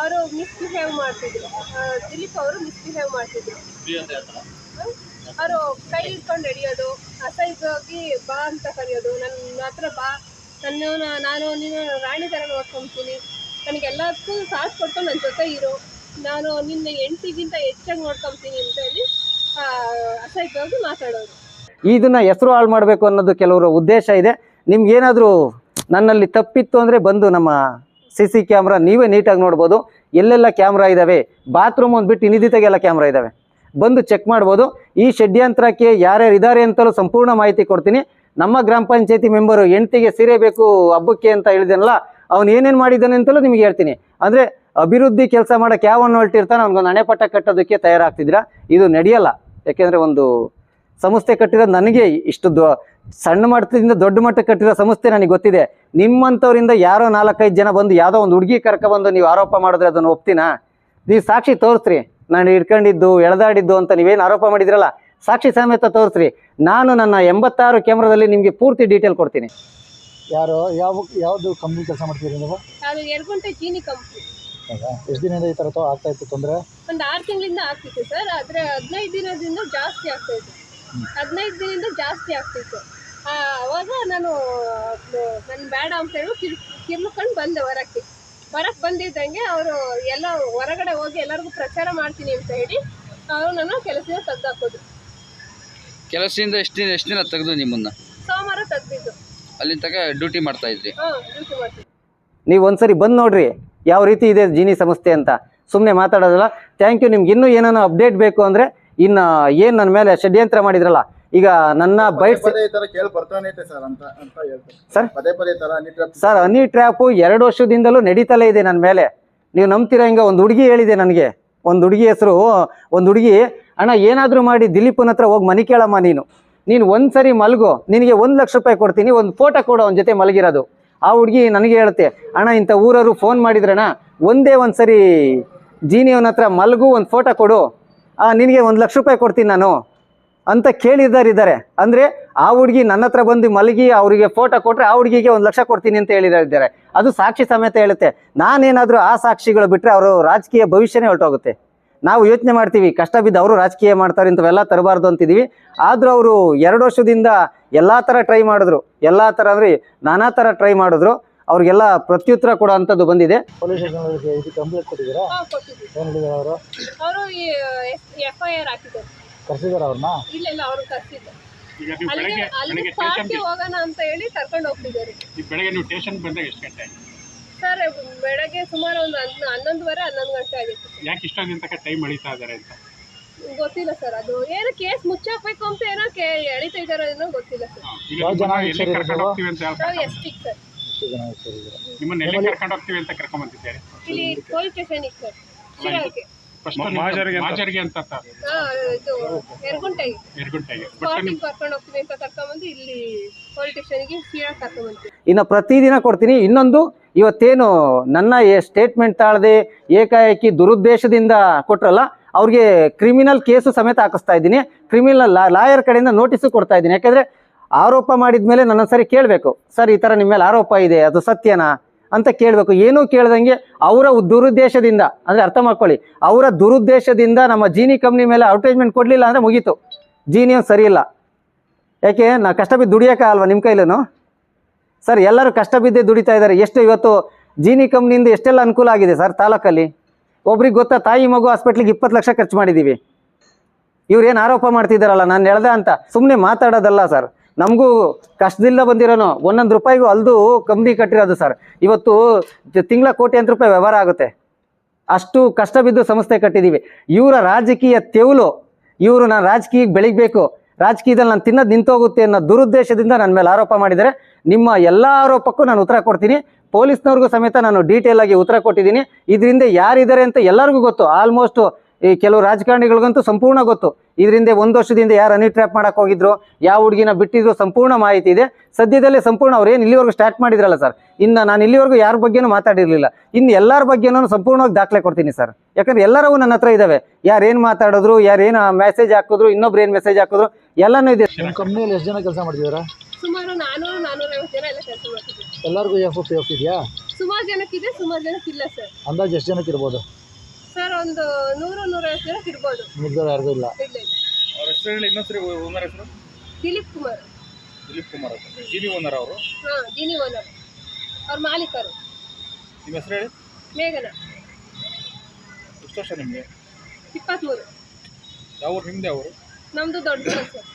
ಅವರು ಮಿಸ್ಬಿಹೇವ್ ಮಾಡ್ತಿದ್ರು. ದಿಲೀಪ್ ಅವರು ಮಿಸ್ಬಿಹೇವ್ ಮಾಡ್ತಿದ್ರು. ಅವರು ಕೈ ಹಿಡ್ಕೊಂಡು ಹಿಡಿಯೋದು ಹೋಗಿ ಬಾ ಅಂತ ಕರೆಯೋದು ನನ್ನ ಹತ್ರ ಬಾ ನನ್ನ ನಾನು ನೀನು ರಾಣಿ ಥರ ನೋಡ್ಕೊತೀನಿ. ನನಗೆಲ್ಲದಕ್ಕೂ ಸಾಥ್ ಕೊಟ್ಟು ನನ್ನ ಜೊತೆ ಇರು. ನಾನು ನಿನ್ನ ಹೆಂಡ್ತಿಗಿಂತ ಹೆಚ್ಚಾಗಿ ನೋಡ್ಕೊತೀನಿ ಅಂತ ಹೇಳಿ ಅಸೈಜ್ ಹೋಗಿ ಮಾತಾಡೋದು. ಇದನ್ನ ಹೆಸರು ಹಾಳು ಮಾಡಬೇಕು ಅನ್ನೋದು ಕೆಲವರ ಉದ್ದೇಶ ಇದೆ. ನಿಮ್ಗೆ ಏನಾದರೂ ನನ್ನಲ್ಲಿ ತಪ್ಪಿತ್ತು ಅಂದರೆ ಬಂದು ನಮ್ಮ ಸಿ ಸಿ ಕ್ಯಾಮ್ರಾ ನೀವೇ ನೀಟಾಗಿ ನೋಡ್ಬೋದು. ಎಲ್ಲೆಲ್ಲ ಕ್ಯಾಮ್ರಾ ಇದ್ದಾವೆ ಬಾತ್ರೂಮ್ ಒಂದು ಬಿಟ್ಟು ಇನ್ನಿದಿತಾಗೆಲ್ಲ ಕ್ಯಾಮ್ರಾ ಇದ್ದಾವೆ ಬಂದು ಚೆಕ್ ಮಾಡ್ಬೋದು. ಈ ಷಡ್ಯಂತ್ರಕ್ಕೆ ಯಾರ್ಯಾರು ಇದ್ದಾರೆ ಅಂತಲೂ ಸಂಪೂರ್ಣ ಮಾಹಿತಿ ಕೊಡ್ತೀನಿ. ನಮ್ಮ ಗ್ರಾಮ ಪಂಚಾಯತಿ ಮೆಂಬರು ಹೆಂಡ್ತಿಗೆ ಸೀರೆ ಬೇಕು, ಹಬ್ಬಕ್ಕೆ ಅಂತ ಹೇಳಿದನಲ್ಲ, ಅವ್ನು ಏನೇನು ಮಾಡಿದ್ದಾನೆ ಅಂತಲೂ ನಿಮಗೆ ಹೇಳ್ತೀನಿ. ಅಂದರೆ ಅಭಿವೃದ್ಧಿ ಕೆಲಸ ಮಾಡೋಕ್ಕೆ ಯಾವನ್ನು ಹೊರಟಿರ್ತಾನೆ ಅವ್ನಿಗೊಂದು ಹಣೆಪಟ್ಟ ಕಟ್ಟೋದಕ್ಕೆ ತಯಾರಾಗ್ತಿದ್ದೀರಾ? ಇದು ನಡೆಯಲ್ಲ. ಯಾಕೆಂದರೆ ಒಂದು ಸಂಸ್ಥೆ ಕಟ್ಟಿರೋ ನನಗೆ ಇಷ್ಟು ದೊ ಸಣ್ಣ ಮಟ್ಟದಿಂದ ದೊಡ್ಡ ಮಟ್ಟಕ್ಕೆ ಕಟ್ಟಿರೋ ಸಂಸ್ಥೆ ನನಗೆ ಗೊತ್ತಿದೆ. ನಿಮ್ಮಂಥವರಿಂದ ಯಾರೋ ನಾಲ್ಕೈದು ಜನ ಬಂದು ಯಾವುದೋ ಒಂದು ಹುಡುಗಿ ಕರ್ಕೊಬಂದು ನೀವು ಆರೋಪ ಮಾಡಿದ್ರೆ ಅದನ್ನು ಒಪ್ತೀನಾ? ನೀವು ಸಾಕ್ಷಿ ತೋರಿಸ್ರಿ. ನಾನು ಹಿಡ್ಕೊಂಡಿದ್ದು ಎಳೆದಾಡಿದ್ದು ಅಂತ ನೀವೇನು ಆರೋಪ ಮಾಡಿದ್ರಲ್ಲ ಸಾಕ್ಷಿ ಸಮೇತ ತೋರಿಸ್ರಿ. ನಾನು ನನ್ನ ಎಂಬತ್ತಾರು ಕ್ಯಾಮ್ರಾದಲ್ಲಿ ನಿಮಗೆ ಪೂರ್ತಿ ಡೀಟೇಲ್ ಕೊಡ್ತೀನಿ. ಯಾರು ಯಾವ ಯಾವುದು ಕಂಪ್ನಿ ಕೆಲಸ ಮಾಡ್ತೀರಿ ನೀವು? ಚೀನಿ ಕಂಪ್ನಿ ಎಷ್ಟು ದಿನದಿಂದ ಈ ಥರ ತೊ- ಆಗ್ತಾ ಇತ್ತು ತೊಂದರೆ? ಒಂದು ಆರು ತಿಂಗಳಿಂದ ಆಗ್ತಿತ್ತು ಸರ್ ಆದರೆ ಹದಿನೈದು ದಿನದಿಂದ ಜಾಸ್ತಿ ಆಗ್ತಾ ಇತ್ತು. ಹದಿನೈದು ದಿನದಿಂದ ಜಾಸ್ತಿ ಆಗ್ತಿತ್ತು. ಆ, ಅವಾಗ ನಾನು ನನ್ನ ಬೇಡ ಅಂತ ಹೇಳಿ ಕಿರ್ ಕಿರ್ಲುಕೊಂಡು ಬಂದೆ ಹೊರಕ್ಕೆ ಹೊರಕ್ಕೆ ಬಂದಿದ್ದಂಗೆ ಅವರು ಎಲ್ಲ ಹೊರಗಡೆ ಹೋಗಿ ಎಲ್ಲರಿಗೂ ಪ್ರಚಾರ ಮಾಡ್ತೀನಿ ಅಂತ ಹೇಳಿ ಅವರು ನನ್ನ ಕೆಲಸದಿಂದ ತೆಗ್ದಾಕೋದು ಕೆಲಸದಿಂದ ಎಷ್ಟು ದಿನ ಎಷ್ಟು ದಿನ ತೆಗೆದು ನಿಮ್ಮನ್ನ? ಸೋಮವಾರ ತೆಗ್ದಿದ್ದು. ಅಲ್ಲಿ ತಗ ಡ್ಯೂಟಿ ಮಾಡ್ತಾ ಇದ್ರಿ? ಹಾಂ ಡ್ಯೂಟಿ ಮಾಡ್ತೀನಿ. ನೀವು ಒಂದ್ಸರಿ ಬಂದು ನೋಡ್ರಿ ಯಾವ ರೀತಿ ಇದೆ ಜೀನಿ ಸಂಸ್ಥೆ ಅಂತ. ಸುಮ್ಮನೆ ಮಾತಾಡೋದಲ್ಲ. ಥ್ಯಾಂಕ್ ಯು ನಿಮ್ಗೆ ಇನ್ನೂ ಏನಾನ ಅಪ್ಡೇಟ್ ಬೇಕು ಅಂದರೆ ಇನ್ನು ಏನ್ ನನ್ನ ಮೇಲೆ ಷಡ್ಯಂತ್ರ ಮಾಡಿದ್ರಲ್ಲ ಈಗ ನನ್ನ byte sir sir? Honey trap ಎರಡು ವರ್ಷದಿಂದಲೂ ನಡೀತಲೇ ಇದೆ ನನ್ನ ಮೇಲೆ. ನೀವು ನಂಬ್ತೀರಾ ಹಿಂಗ ಒಂದು ಹುಡುಗಿ ಹೇಳಿದೆ ನನಗೆ. ಒಂದು ಹುಡುಗಿ ಹೆಸರು ಒಂದು ಹುಡುಗಿ ಅಣ್ಣ ಏನಾದರೂ ಮಾಡಿ ದಿಲೀಪನ ಹತ್ರ ಹೋಗಿ ಮನೆ ಕೇಳಮ್ಮ ನೀನು. ನೀನು ಒಂದು ಸರಿ ಮಲಗು ನಿನಗೆ ಒಂದು ಲಕ್ಷ ರೂಪಾಯಿ ಕೊಡ್ತೀನಿ ಒಂದು ಫೋಟೋ ಕೊಡು ಅವನ ಜೊತೆ ಮಲಗಿರೋದು. ಆ ಹುಡುಗಿ ನನಗೆ ಹೇಳುತ್ತೆ ಅಣ್ಣ ಇಂಥ ಊರವರು ಫೋನ್ ಮಾಡಿದ್ರಣ್ಣ ಒಂದೇ ಒಂದು ಸರಿ ಜೀನಿಯವನ ಹತ್ರ ಮಲಗು ಒಂದು ಫೋಟೋ ಕೊಡು. ನಿನಗೆ ಒಂದು ಲಕ್ಷ ರೂಪಾಯಿ ಕೊಡ್ತೀನಿ ನಾನು ಅಂತ ಕೇಳಿದಾರಿದ್ದಾರೆ. ಅಂದರೆ ಆ ಹುಡುಗಿ ನನ್ನ ಹತ್ರ ಬಂದು ಮಲಗಿ ಅವರಿಗೆ ಫೋಟೋ ಕೊಟ್ಟರೆ ಆ ಹುಡುಗಿಗೆ ಒಂದು ಲಕ್ಷ ಕೊಡ್ತೀನಿ ಅಂತ ಹೇಳಿದ್ದಾರೆ ಅದು ಸಾಕ್ಷಿ ಸಮೇತ ಹೇಳುತ್ತೆ. ನಾನೇನಾದರೂ ಆ ಸಾಕ್ಷಿಗಳು ಬಿಟ್ಟರೆ ಅವರು ರಾಜಕೀಯ ಭವಿಷ್ಯನೇ ಹೊರಟೋಗುತ್ತೆ. ನಾವು ಯೋಚನೆ ಮಾಡ್ತೀವಿ, ಕಷ್ಟ ಬಿದ್ದು ಅವರು ರಾಜಕೀಯ ಮಾಡ್ತಾರೆ, ಇಂಥವೆಲ್ಲ ತರಬಾರ್ದು ಅಂತಿದ್ದೀವಿ ಆದರೂ ಅವರು ಎರಡು ವರ್ಷದಿಂದ ಎಲ್ಲ ಥರ ಟ್ರೈ ಮಾಡಿದ್ರು. ಎಲ್ಲ ಥರ ಅಂದರೆ ನಾನಾ ಥರ ಟ್ರೈ ಮಾಡಿದ್ರು. ಅವ್ರಿಗೆಲ್ಲ ಪ್ರತ್ಯುತ್ತರ ಕೊಡೋ ಅಂಥದ್ದು ಬಂದಿದೆ. ಪೊಲೀಸ್ ಸ್ಟೇಷನ್ ಕಂಪ್ಲೇಂಟ್ ಕೊಟ್ಟಿದ್ದೀರಾ? ಏನು ಹೇಳಿದಾರೆ ಅವರು? ಅವರು ಎಫ್ ಐ ಆರ್ ಹಾಕಿದ್ದಾರೆ. ಕರ್ಸಿದಾರ ಅವ್ರನ್ನ? ಇಲ್ಲ ಇಲ್ಲ ಅವರು ನೀವು ಅಲ್ಲಿಗೆ ಬೆಳಗ್ಗೆ ಅಲ್ಲಿಗೆ ಬೆಳಗ್ಗೆ ಹೋಗೋಣ ಅಂತ ಹೇಳಿ ಕರ್ಕೊಂಡು ಹೋಗ್ತಿದ್ದಾರೆ ಬೆಳಗ್ಗೆ ನೀವು ಸ್ಟೇಷನ್ ಬಂದಾಗ ಎಷ್ಟು ಗಂಟೆ ಸರ್ ಬೆಳಗ್ಗೆ ಸುಮಾರು ಒಂದು ಹನ್ನ ಹನ್ನೊಂದುವರೆ ಹನ್ನೊಂದು ಗಂಟೆ ಆಗಿತ್ತು. ಯಾಕೆ ಇಷ್ಟೊಂದಿನ ತನಕ ಟೈಮ್ ಇದ್ದಾರೆ ಅಂತ? ಗೊತ್ತಿಲ್ಲ ಸರ್ ಅದು ಏನೋ ಕೇಸ್ ಮುಚ್ಚಾಕ್ಬೇಕು ಅಂತ ಏನೋ ಕೇ ಎಳಿತಾ ಇದಾರೋ ಏನೋ ಗೊತ್ತಿಲ್ಲ ಸರ್. ಎಷ್ಟಿಕ್ ಜನ ನಿಮ್ಮನ್ನ ಕರ್ಕೊಂಡು ಹೋಗ್ತೀವಿ ಅಂತ ಹೇಳ್ತಾರೆ ಎಸ್ ಪಿಕ್ ಸರ್. ಜನ ಸೇರಿದ್ದೀರಾ ನಿಮ್ಮನ್ನ ಎಲ್ಲಿ ಕರ್ಕೊಂಡು ಹೋಗ್ತೀವಿ ಅಂತ ಕರ್ಕೊಂಡ್ ಬಂದಿದ್ದಾರೆ ಇಲ್ಲಿ ಪೊಲೀಸ್ ಸ್ಟೇಷನಿಗೆ ಸರ್. ಶಿರಾಕ್ಕೆ ಫಸ್ಟ್ ಮಾಜರಿಗೆ ಅಂತ. ಹಾಂ ಇದು ಎರಗುಂಟೆಗೆ ಎರಗುಂಟೆಗೆ ಬಟ್ ಸ್ಪಾಟಿಗೆ ಕರ್ಕೊಂಡು ಹೋಗ್ತೀವಿ ಅಂತ ಕರ್ಕೊಂಬಂದು ಇಲ್ಲಿ ಪೊಲೀಸ್ ಸ್ಟೇಷನ್ಗೆ ಶಿರಾಕ್ ಕರ್ಕೊಂಬಂತೀವಿ ಇನ್ನು ಪ್ರತಿದಿನ ಕೊಡ್ತೀನಿ. ಇನ್ನೊಂದು ಇವತ್ತೇನು ನನ್ನ ಸ್ಟೇಟ್ಮೆಂಟ್ ತಾಳದೆ ಏಕಾಏಕಿ ದುರುದ್ದೇಶದಿಂದ ಕೊಟ್ರಲ್ಲ ಅವ್ರಿಗೆ ಕ್ರಿಮಿನಲ್ ಕೇಸು ಸಮೇತ ಹಾಕಿಸ್ತಾ ಇದ್ದೀನಿ. ಕ್ರಿಮಿನಲ್ ಲಾಯರ್ ಕಡೆಯಿಂದ ನೋಟಿಸು ಕೊಡ್ತಾ ಇದ್ದೀನಿ. ಯಾಕೆಂದರೆ ಆರೋಪ ಮಾಡಿದ ಮೇಲೆ ನನ್ನ ಸರಿ ಕೇಳಬೇಕು. ಸರ್, ಈ ಥರ ನಿಮ್ಮ ಮೇಲೆ ಆರೋಪ ಇದೆ, ಅದು ಸತ್ಯನಾ ಅಂತ ಕೇಳಬೇಕು. ಏನೂ ಕೇಳ್ದಂಗೆ ಅವರ ದುರುದ್ದೇಶದಿಂದ, ಅಂದರೆ ಅರ್ಥ ಮಾಡ್ಕೊಳ್ಳಿ, ಅವರ ದುರುದ್ದೇಶದಿಂದ ನಮ್ಮ ಜೀನಿ ಕಂಪ್ನಿ ಮೇಲೆ ಅಡ್ವರ್ಟೈಸ್ಮೆಂಟ್ ಕೊಡಲಿಲ್ಲ ಅಂದರೆ ಮುಗೀತು. ಜೀನಿ ಸರಿ ಇಲ್ಲ. ಯಾಕೆ, ನಾ ಕಷ್ಟ ಬಿದ್ದು ದುಡಿಯೋಕ್ಕ ಅಲ್ವಾ ನಿಮ್ಮ ಕೈಲೂ ಸರ್, ಎಲ್ಲರೂ ಕಷ್ಟ ಬಿದ್ದೇ ದುಡಿತಾ ಇದ್ದಾರೆ. ಎಷ್ಟು ಇವತ್ತು ಜೀನಿ ಕಂಪ್ನಿಯಿಂದ ಎಷ್ಟೆಲ್ಲ ಅನುಕೂಲ ಆಗಿದೆ ಸರ್ ತಾಲೂಕಲ್ಲಿ? ಒಬ್ರಿಗೆ ಗೊತ್ತಾ, ತಾಯಿ ಮಗು ಹಾಸ್ಪಿಟ್ಲಿಗೆ ಇಪ್ಪತ್ತು ಲಕ್ಷ ಖರ್ಚು ಮಾಡಿದ್ದೀವಿ ಇವ್ರೇನು ಆರೋಪ ಮಾಡ್ತಿದ್ದಾರಲ್ಲ, ನಾನು ಹೇಳ್ದೆ ಅಂತ. ಸುಮ್ಮನೆ ಮಾತಾಡೋದಲ್ಲ ಸರ್. ನಮಗೂ ಕಷ್ಟದಿಂದ ಬಂದಿರೋನು. ಒಂದೊಂದು ರೂಪಾಯಿಗೂ ಅಲ್ದು ಕಂಪ್ನಿ ಕಟ್ಟಿರೋದು ಸರ್. ಇವತ್ತು ತಿಂಗಳ ಕೋಟಿ ಅಂತ ರೂಪಾಯಿ ವ್ಯವಹಾರ ಆಗುತ್ತೆ. ಅಷ್ಟು ಕಷ್ಟ ಬಿದ್ದು ಸಂಸ್ಥೆ ಕಟ್ಟಿದ್ದೀವಿ ಇವರ ರಾಜಕೀಯ ತೆವಲು, ಇವರು ನಾನು ರಾಜಕೀಯಕ್ಕೆ ಬೆಳಿಬೇಕು ರಾಜಕೀಯದಲ್ಲಿ ನಾನು ತಿನ್ನೋದು ನಿಂತೋಗುತ್ತೆ ಅನ್ನೋ ದುರುದ್ದೇಶದಿಂದ ನನ್ನ ಮೇಲೆ ಆರೋಪ ಮಾಡಿದರೆ ನಿಮ್ಮ ಎಲ್ಲ ಆರೋಪಕ್ಕೂ ನಾನು ಉತ್ತರ ಕೊಡ್ತೀನಿ. ಪೊಲೀಸ್ನವ್ರಿಗೂ ಸಮೇತ ನಾನು ಡೀಟೇಲ್ ಆಗಿ ಉತ್ತರ ಕೊಟ್ಟಿದ್ದೀನಿ. ಇದರಿಂದ ಯಾರಿದ್ದಾರೆ ಅಂತ ಎಲ್ಲರಿಗೂ ಗೊತ್ತು. ಆಲ್ಮೋಸ್ಟ್ ಈ ಕೆಲವು ರಾಜಕಾರಣಿಗಳಿಗಂತೂ ಸಂಪೂರ್ಣ ಗೊತ್ತು. ಇದರಿಂದ ಒಂದು ವರ್ಷದಿಂದ ಯಾರು ಹನಿ ಟ್ರ್ಯಾಪ್ ಮಾಡಕ್ಕೆ ಹೋಗಿದ್ರು ಯಾವ ಹುಡುಗಿನ ಬಿಟ್ಟಿದ್ರು ಸಂಪೂರ್ಣ ಮಾಹಿತಿ ಇದೆ. ಸದ್ಯದಲ್ಲೇ ಸಂಪೂರ್ಣ ಅವ್ರು ಏನು ಇಲ್ಲಿವರೆಗೂ ಸ್ಟಾರ್ಟ್ ಮಾಡಿದ್ರಲ್ಲ ಸರ್ ಇನ್ನು ನಾನು ಇಲ್ಲಿವರೆಗೂ ಯಾರ ಬಗ್ಗೆನೂ ಮಾತಾಡಿರಲಿಲ್ಲ. ಇನ್ನು ಎಲ್ಲರ ಬಗ್ಗೆನೂ ಸಂಪೂರ್ಣವಾಗಿ ದಾಖಲೆ ಕೊಡ್ತೀನಿ ಸರ್ ಯಾಕಂದ್ರೆ ಎಲ್ಲರವು ನನ್ನ ಹತ್ರ ಇದ್ದಾವೆ ಯಾರು ಏನು ಮಾತಾಡಿದ್ರು ಯಾರು ಏನು ಮೆಸೇಜ್ ಹಾಕಿದ್ರು ಇನ್ನೊಬ್ರು ಏನು ಮೆಸೇಜ್ ಹಾಕಿದ್ರು ಎಲ್ಲನೂ ಇದೆ. ನಿಮ್ಮ ಕಂಪ್ನಿಯಲ್ಲಿ ಎಷ್ಟು ಜನ ಕೆಲಸ ಮಾಡಿದ್ದೀರಾ ಸುಮಾರು ನಾನ್ನೂರು ನಾನ್ನೂರೈವತ್ತು ಜನ ಎಲ್ಲ ಕೆಲಸ ಮಾಡ್ತಿದ್ದೀವಿ. ಎಲ್ಲರಿಗೂ ಎಫ್ ಎಫ್ ಇದೆಯಾ? ಸುಮಾರು ಜನಕ್ಕಿದೆ ಸುಮಾರು ಜನಕ್ಕೆ ಇಲ್ಲ ಸರ್ ಅಂದಾಜು ಎಷ್ಟು ಜನಕ್ಕೆ ಇರ್ಬೋದು ಸರ್ ಒಂದು ನೂರು ನೂರೈವತ್ತು ಜನಕ್ಕೆ ಇರ್ಬೋದು ಮಿಕ್ದವ್ರು ಯಾರಿಗೂ ಇಲ್ಲ. ಇಲ್ಲ ಇಲ್ಲ. ಅವ್ರ ಹೆಸರು ಹೇಳಿ ಇನ್ನೊಂದ್ಸರಿ ಓನರ್ ಹೆಸರು? ದಿಲೀಪ್ ಕುಮಾರ್. ದಿಲೀಪ್ ಕುಮಾರ್ ಅಂತ ಜಿನಿ ಬಿ ಓನರ್ ಅವರು? ಹಾಂ ದಿನಿ ಓನರ್. ಅವ್ರ ಮಾಲೀಕರು. ನಿಮ್ಮ ಹೆಸರು ಹೇಳಿ? ಮೇಘನ. ಎಷ್ಟು ವರ್ಷ ನಿಮಗೆ? ಇಪ್ಪತ್ತ್ಮೂರು. ಯಾವ ಊರು? ನಿಮ್ದು ಅವರು ನಮ್ಮದು ದೊಡ್ಡ ಸರ್.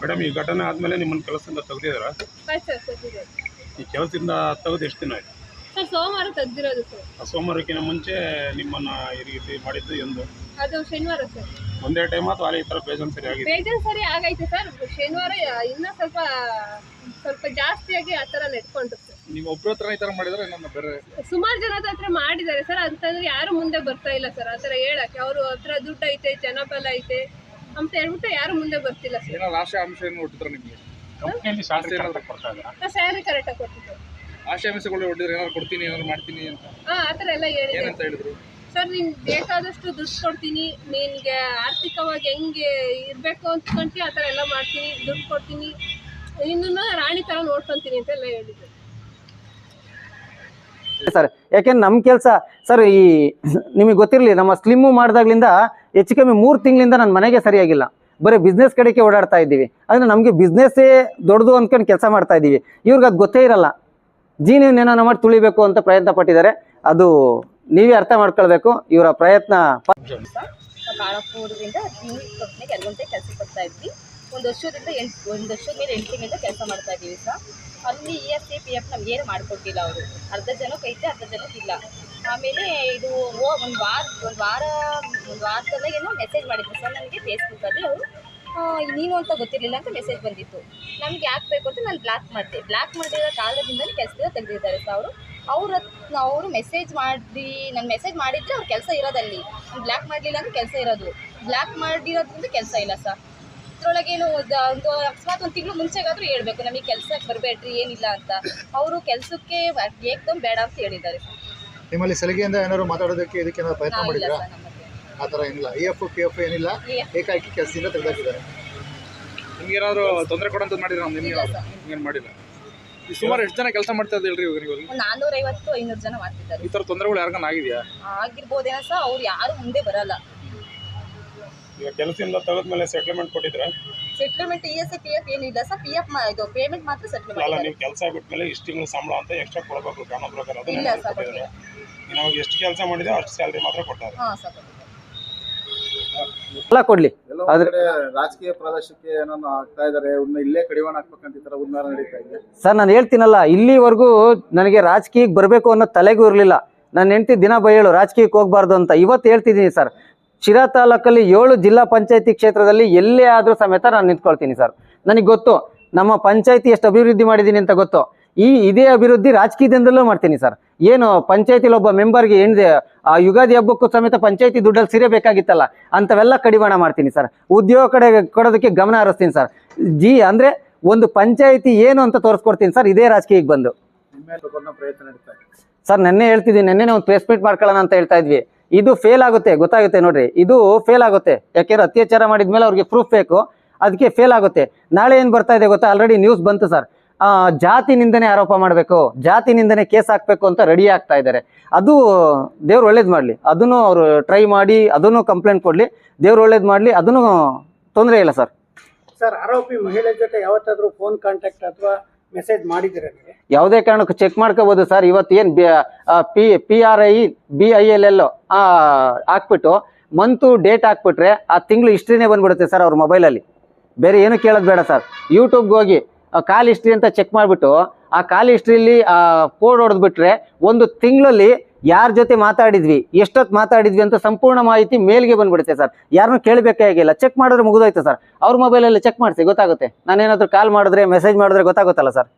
ಮೇಡಮ್ ಈ ಘಟನೆ ಆದಮೇಲೆ ನಿಮ್ಮನ್ನ ಕೆಲಸದಿಂದ ತೆಗ್ದಿದಾರ ಆಯ್ತು ಸರ್ ಸದ್ಯದ ಈ ಕೆಲಸದಿಂದ ತೆಗೆದು ಎಷ್ಟು ದಿನ ಆಯ್ತು? ಸರ್ ಸೋಮವಾರ ತೆಗ್ದಿರೋದು ಸರ್. ಸೋಮವಾರಕ್ಕಿಂತ ಮುಂಚೆ ನಿಮ್ಮನ್ನ ಈ ರೀತಿ ಮಾಡಿದ್ದು ಎಂದು. ಅದು ಶನಿವಾರ ಸರ್. ಒಂದೇ ಟೈಮ್ ಅಥವಾ ಅಲ್ಲಿ ಈ ಥರ ಬೇಜನ್ ಸರಿ ಆಗಿದೆ ಬೇಜಾನ್ ಸರಿ ಆಗೈತೆ ಸರ್. ಶನಿವಾರ ಇನ್ನೂ ಸ್ವಲ್ಪ ಸ್ವಲ್ಪ ಜಾಸ್ತಿಯಾಗಿ ಆ ಥರ ನೆಟ್ಕೊಂಡ್ರು ಸರ್. ನಿಮ್ಮ ಒಬ್ಬರ ಹತ್ರ ಈ ಥರ ಮಾಡಿದ್ರೆ ನನ್ನ ಬೇರೆ ಸುಮಾರು ಜನದ ಹತ್ರ ಮಾಡಿದ್ದಾರೆ ಸರ್. ಅಂತಂದ್ರೆ ಯಾರು ಮುಂದೆ ಬರ್ತಾ ಇಲ್ಲ ಸರ್. ಆ ಥರ ಹೇಳಕ್ಕೆ. ಅವರು ಹತ್ರ ದುಡ್ಡು ಐತೆ ಜನಬಲ ಐತೆ ಅಂತ ಹೇಳ್ಬಿಟ್ಟು ಯಾರು ಮುಂದೆ ಬರ್ತಿಲ್ಲ ಸರ್. ಏನೋ ಆಶೆ ಅಂಶ ಏನು ಹೊಟ್ಟಿದ್ರು ನಿಮಗೆ? ಕಂಪ್ನಿಯಲ್ಲಿ ಶಾಸ್ತಿ ಏನಾದ್ರು ಕೊಡ್ತಾ ಇದ್ದಾರಾ? ಸ್ಯಾಲ್ರಿ ಕರೆಕ್ಟಾಗಿ ಕೊಟ್ಟಿದ್ದಾರೆ. ಏನಾದ್ರು ಕೊಡ್ತೀನಿ ಏನಾದ್ರು ಮಾಡ್ತೀನಿ ಅಂತ? ಹಾಂ ಆ ಥರ ಎಲ್ಲ ಹೇಳಿದ್ದಾರೆ ಏನಂತ ಹೇಳಿದ್ರು? ಸರ್ ನಿಮ್ಗೆ ಬೇಕಾದಷ್ಟು ದುಡ್ಡು ಕೊಡ್ತೀನಿ ನಿನ್ಗೆ ಆರ್ಥಿಕವಾಗಿ ಹೆಂಗೆ ಇರಬೇಕು ಅಂದ್ಕೊಂತೀವಿ ಆ ಥರ ಎಲ್ಲ ಮಾಡ್ತೀನಿ ದುಡ್ಡು ಕೊಡ್ತೀನಿ. ನಿನ್ನನ್ನು ರಾಣಿ ಥರ ಅಂತ ಅಂತೆಲ್ಲ ಹೇಳಿದ್ರು. ಸರ್ ಯಾಕೆಂದ್ರೆ ನಮ್ಮ ಕೆಲಸ ಸರ್ ಈ ನಿಮಗೆ ಗೊತ್ತಿರಲಿ ನಮ್ಮ ಸ್ಲಿಮ್ಮು ಮಾಡಿದಾಗ್ಲಿಂದ ಹೆಚ್ಚು ಕಮ್ಮಿ ಮೂರು ತಿಂಗಳಿಂದ ನನ್ನ ಮನೆಗೆ ಸರಿಯಾಗಿಲ್ಲ. ಬರೀ ಬಿಸ್ನೆಸ್ ಕಡೆಗೆ ಓಡಾಡ್ತಾ ಇದ್ದೀವಿ. ಅಂದರೆ ನಮಗೆ ಬಿಸ್ನೆಸ್ಸೇ ದೊಡ್ಡದು ಅಂದ್ಕೊಂಡು ಕೆಲಸ ಮಾಡ್ತಾ ಇದ್ದೀವಿ. ಇವ್ರಿಗೆ ಅದು ಗೊತ್ತೇ ಇರಲ್ಲ. ಜೀವನ ಮಾಡಿ ತುಳಿಬೇಕು ಅಂತ ಪ್ರಯತ್ನ ಪಟ್ಟಿದ್ದಾರೆ. ಅದು ನೀವೇ ಅರ್ಥ ಮಾಡ್ಕೊಳ್ಬೇಕು. ಇವರ ಪ್ರಯತ್ನ ಕೆಲಸ ಒಂದು ವರ್ಷದಿಂದ ಎಂಟು, ಒಂದು ವರ್ಷದ ಮೇಲೆ ಎಂಟು ತಿಂಗಳಿಂದ ಕೆಲಸ ಮಾಡ್ತಾ ಇದ್ದೀವಿ ಸರ್. ಅಲ್ಲಿ E S C P F ನಮ್ಗೆ ಏನು ಮಾಡಿಕೊಟ್ಟಿಲ್ಲ ಅವರು. ಅರ್ಧ ಜನಕ್ಕೆ ಐತೆ, ಅರ್ಧ ಜನಕ್ಕೆ ಇಲ್ಲ. ಆಮೇಲೆ ಇದು ಒಂದು ವಾರ ಒಂದು ವಾರ, ಒಂದು ವಾರದಲ್ಲೇ ಏನೋ ಮೆಸೇಜ್ ಮಾಡಿದ್ರು ಸರ್ ನನಗೆ ಫೇಸ್ಬುಕ್ಕಲ್ಲಿ ಅವರು ನೀನು ಅಂತ ಗೊತ್ತಿರಲಿಲ್ಲ ಅಂತ ಮೆಸೇಜ್ ಬಂದಿತ್ತು. ನಮ್ಗೆ ಯಾಕೆ ಬೇಕು ಅಂತ ನಾನು ಬ್ಲಾಕ್ ಮಾಡಿದೆ. ಬ್ಲಾಕ್ ಮಾಡಿರೋ ಕಾಲದಿಂದಲೇ ಕೆಲಸದಿಂದ ತೆಗೆದಿದ್ದಾರೆ ಸರ್ ಅವರು. ಅವ್ರ ಅವರು ಮೆಸೇಜ್ ಮಾಡಿ ನಾನು ಮೆಸೇಜ್ ಮಾಡಿದ್ರೆ ಅವ್ರ ಕೆಲಸ ಇರೋದಲ್ಲಿ. ನಾನು ಬ್ಲ್ಯಾಕ್ ಮಾಡಲಿಲ್ಲ ಅಂದ್ರೆ ಕೆಲಸ ಇರೋದು. ಬ್ಲಾಕ್ ಮಾಡಿರೋದ್ರಿಂದ ಕೆಲಸ ಇಲ್ಲ ಸರ್ ಅದ್ರೊಳಗೇನು ಒಂದು ಒಂದು ಅಕಸ್ಮಾತ್ ಒಂದು ತಿಂಗಳು ಮುಂಚೆಗಾದರೂ ಹೇಳ್ಬೇಕು. ನಮಗೆ ಕೆಲಸಕ್ಕೆ ಬರಬೇಡ್ರಿ ಏನಿಲ್ಲ ಅಂತ. ಅವರು ಕೆಲಸಕ್ಕೆ ಏಕ್ದಮ್ ಬೇಡ ಅಂತ ಹೇಳಿದ್ದಾರೆ ನಿಮ್ಮಲ್ಲಿ ಸಲಿಗೆಯಿಂದ ಏನಾದ್ರು ಮಾತಾಡೋದಕ್ಕೆ ಇದಕ್ಕೆ ಏನಾದ್ರು ಪ್ರಯತ್ನ ಮಾಡಿದ್ರಾ? ಆ ಥರ ಏನಿಲ್ಲ. ಇ ಎಫ್ ಪಿ ಎಫ್ ಏನಿಲ್ಲ. ಏಕಾಏಕಿ ಕೆಲಸದಿಂದ ತೆಗೆದಾಕಿದ್ದಾರೆ. ನಿಮ್ಗೆ ಏನಾದ್ರು ತೊಂದರೆ ಕೊಡಂತ ಮಾಡಿದ್ರೆ? ನಾವು ನಿಮ್ಗೆ ಇಲ್ಲ ಸರ್ ಏನು ಮಾಡಿಲ್ಲ. ಈ ಸುಮಾರು ಎಷ್ಟು ಜನ ಕೆಲಸ ಮಾಡ್ತಾ ಇದ್ದೀರಿ ಇವಾಗ ನೀವು? ಐವತ್ತು ಐನೂರು ಜನ ಮಾಡ್ತಿದ್ದಾರೆ. ಈ ಥರ ತೊಂದರೆಗಳು ಯಾರಿಗಾನ ಆಗಿದೆಯಾ? ಆಗಿರ್ಬೋದೇನೋ ಸರ್ ಅವ್ರು ಯಾರು ಮುಂದೆ ಬರಲ್ಲ. ಈಗ ಕೆಲಸದಿಂದ ತೆಗೆದ್ಮೇಲೆ ಸೆಟ್ಲ್ಮೆಂಟ್ ಕೊಟ್ಟಿದ್ರೆ? Settlement E S P F ಏನಿಲ್ಲ ಸರ್. ಪಿ ಎಫ್ ಇದು ಪೇಮೆಂಟ್ ಮಾತ್ರ ಸೆಟ್ಲ್ ಅಲ್ಲ ನೀವು ಕೆಲಸ ಬಿಟ್ಮೇಲೆ ಇಷ್ಟು ತಿಂಗಳು ಸಂಬಳ ಅಂತ ಎಕ್ಸ್ಟ್ರಾ ಕೊಡಬೇಕು. ಗ್ರಾಮ ಪ್ರಕಾರ ಅದನ್ನ ಇಲ್ಲ ಸರ್ ಕೊಟ್ಟಿದ್ದಾರೆ. ನಾವು ಎಷ್ಟು ಕೆಲಸ ಮಾಡಿದೆ ಅಷ್ಟು ಸ್ಯಾಲ್ರಿ ಮಾತ್ರ ಕೊಟ್ಟಾರೆ ಹಾಂ ಸರ್. ಎಲ್ಲ ಕೊಡ್ಲಿ. ಆದ್ರೆ- ರಾಜಕೀಯ ಪ್ರದೇಶಕ್ಕೆ ಏನೋ ಆಗ್ತಾ ಇದಾರೆ ಇಲ್ಲೇ ಕಡಿವಾಣ ಹಾಕ್ಬೇಕಂತ ಈ ತರ ಉನ್ನಾರ ನಡೀತಾ ಇದೆ. ಸರ್ ನಾನು ಹೇಳ್ತೀನಲ್ಲ ಇಲ್ಲಿವರೆಗೂ ನನಗೆ ರಾಜಕೀಯಕ್ಕೆ ಬರಬೇಕು ಅನ್ನೋ ತಲೆಗೂ ಇರಲಿಲ್ಲ. ನನ್ನ ಹೆಂಡತಿ ದಿನ ಬೈಯಳು ರಾಜಕೀಯಕ್ಕೆ ಹೋಗ್ಬಾರ್ದು ಅಂತ ಇವತ್ತು ಹೇಳ್ತಿದ್ದೀನಿ ಸರ್. ಶಿರಾ ತಾಲೂಕಲ್ಲಿ ಏಳು ಜಿಲ್ಲಾ ಪಂಚಾಯತಿ ಕ್ಷೇತ್ರದಲ್ಲಿ ಎಲ್ಲೇ ಆದರೂ ಸಮೇತ ನಾನು ನಿಂತ್ಕೊಳ್ತೀನಿ ಸರ್. ನನಗೆ ಗೊತ್ತು ನಮ್ಮ ಪಂಚಾಯತಿ ಎಷ್ಟು ಅಭಿವೃದ್ಧಿ ಮಾಡಿದ್ದೀನಿ ಅಂತ ಗೊತ್ತು. ಈ ಇದೇ ಅಭಿವೃದ್ಧಿ ರಾಜಕೀಯದಿಂದಲೂ ಮಾಡ್ತೀನಿ ಸರ್. ಏನು ಪಂಚಾಯತಿಲಿ ಒಬ್ಬ ಮೆಂಬರ್ಗೆ ಏನಿದೆ, ಆ ಯುಗಾದಿ ಹಬ್ಬಕ್ಕೂ ಸಮೇತ ಪಂಚಾಯತಿ ದುಡ್ಡಲ್ಲಿ ಸೀರೆ ಬೇಕಾಗಿತ್ತಲ್ಲ, ಅಂಥವೆಲ್ಲ ಕಡಿವಾಣ ಮಾಡ್ತೀನಿ ಸರ್. ಉದ್ಯೋಗ ಕಡೆ ಕೊಡೋದಕ್ಕೆ ಗಮನ ಹರಿಸ್ತೀನಿ ಸರ್. ಜಿ ಅಂದರೆ ಒಂದು ಪಂಚಾಯತಿ ಏನು ಅಂತ ತೋರಿಸ್ಕೊಡ್ತೀನಿ ಸರ್, ಇದೇ ರಾಜಕೀಯಕ್ಕೆ ಬಂದು. ಸರ್, ನೆನ್ನೆ ಹೇಳ್ತಿದ್ದೀನಿ ನೆನ್ನೆ ಒಂದು ಪ್ರೆಸ್ ಮೀಟ್ ಮಾಡ್ಕೊಳ್ಳೋಣ ಅಂತ ಹೇಳ್ತಾ ಇದ್ವಿ. ಇದು ಫೇಲ್ ಆಗುತ್ತೆ, ಗೊತ್ತಾಗುತ್ತೆ ನೋಡ್ರಿ. ಇದು ಫೇಲ್ ಆಗುತ್ತೆ. ಯಾಕೆಂದ್ರೆ ಅತ್ಯಾಚಾರ ಮಾಡಿದ್ಮೇಲೆ ಅವ್ರಿಗೆ ಪ್ರೂಫ್ ಬೇಕು, ಅದಕ್ಕೆ ಫೇಲ್ ಆಗುತ್ತೆ. ನಾಳೆ ಏನು ಬರ್ತಾ ಇದೆ ಗೊತ್ತಾ? ಆಲ್ರೆಡಿ ನ್ಯೂಸ್ ಬಂತು ಸರ್. ಜಾತಿ ನಿಂದನೆ ಆರೋಪ ಮಾಡಬೇಕು ಜಾತಿ ನಿಂದನೆ ಕೇಸ್ ಹಾಕಬೇಕು ಅಂತ ರೆಡಿ ಆಗ್ತಾ ಇದ್ದಾರೆ. ಅದು ದೇವ್ರು ಒಳ್ಳೇದು ಮಾಡಲಿ ಅದನ್ನು ಅವರು ಟ್ರೈ ಮಾಡಿ ಅದನ್ನು ಕಂಪ್ಲೇಂಟ್ ಕೊಡಲಿ ದೇವ್ರು ಒಳ್ಳೇದು ಮಾಡಲಿ ಅದನ್ನು ತೊಂದರೆ ಇಲ್ಲ ಸರ್ ಸರ್ ಆರೋಪಿ ಮಹಿಳೆ ಜೊತೆ ಯಾವತ್ತಾದ್ರೂ ಫೋನ್ ಕಾಂಟ್ಯಾಕ್ಟ್ ಅಥವಾ ಮೆಸೇಜ್ ಮಾಡಿದ್ರೆ ಯಾವುದೇ ಕಾರಣಕ್ಕೂ ಚೆಕ್ ಮಾಡ್ಕೋಬೋದು ಸರ್ ಇವತ್ತು ಏನು P P R I B I L L ಹಾಕ್ಬಿಟ್ಟು ಮಂತು ಡೇಟ್ ಹಾಕ್ಬಿಟ್ರೆ ಆ ತಿಂಗಳು ಹಿಸ್ಟ್ರಿನೇ ಬಂದ್ಬಿಡುತ್ತೆ ಸರ್ ಅವ್ರ ಮೊಬೈಲಲ್ಲಿ ಬೇರೆ ಏನು ಕೇಳೋದು ಬೇಡ ಸರ್ ಯೂಟ್ಯೂಬ್ಗೆ ಹೋಗಿ ಕಾಲ್ ಹಿಸ್ಟ್ರಿ ಅಂತ ಚೆಕ್ ಮಾಡಿಬಿಟ್ಟು, ಆ ಕಾಲ್ ಹಿಸ್ಟ್ರಿಲಿ ಕೋಡ್ ಹೊಡೆದ್ಬಿಟ್ರೆ ಒಂದು ತಿಂಗಳಲ್ಲಿ ಯಾರ ಜೊತೆ ಮಾತಾಡಿದ್ವಿ ಎಷ್ಟೊತ್ತು ಮಾತಾಡಿದ್ವಿ ಅಂತ ಸಂಪೂರ್ಣ ಮಾಹಿತಿ ಮೇಲ್ಗೆ ಬಂದ್ಬಿಡುತ್ತೆ ಸರ್ ಯಾರನ್ನೂ ಕೇಳಬೇಕಾಗಿಲ್ಲ ಚೆಕ್ ಮಾಡಿದ್ರೆ ಮುಗಿದೋಯ್ತು ಸರ್ ಅವ್ರ ಮೊಬೈಲಲ್ಲಿ ಚೆಕ್ ಮಾಡಿಸಿ, ಗೊತ್ತಾಗುತ್ತೆ. ನಾನೇನಾದರೂ ಕಾಲ್ ಮಾಡಿದ್ರೆ ಮೆಸೇಜ್ ಮಾಡಿದ್ರೆ ಗೊತ್ತಾಗುತ್ತಲ್ಲ ಸರ್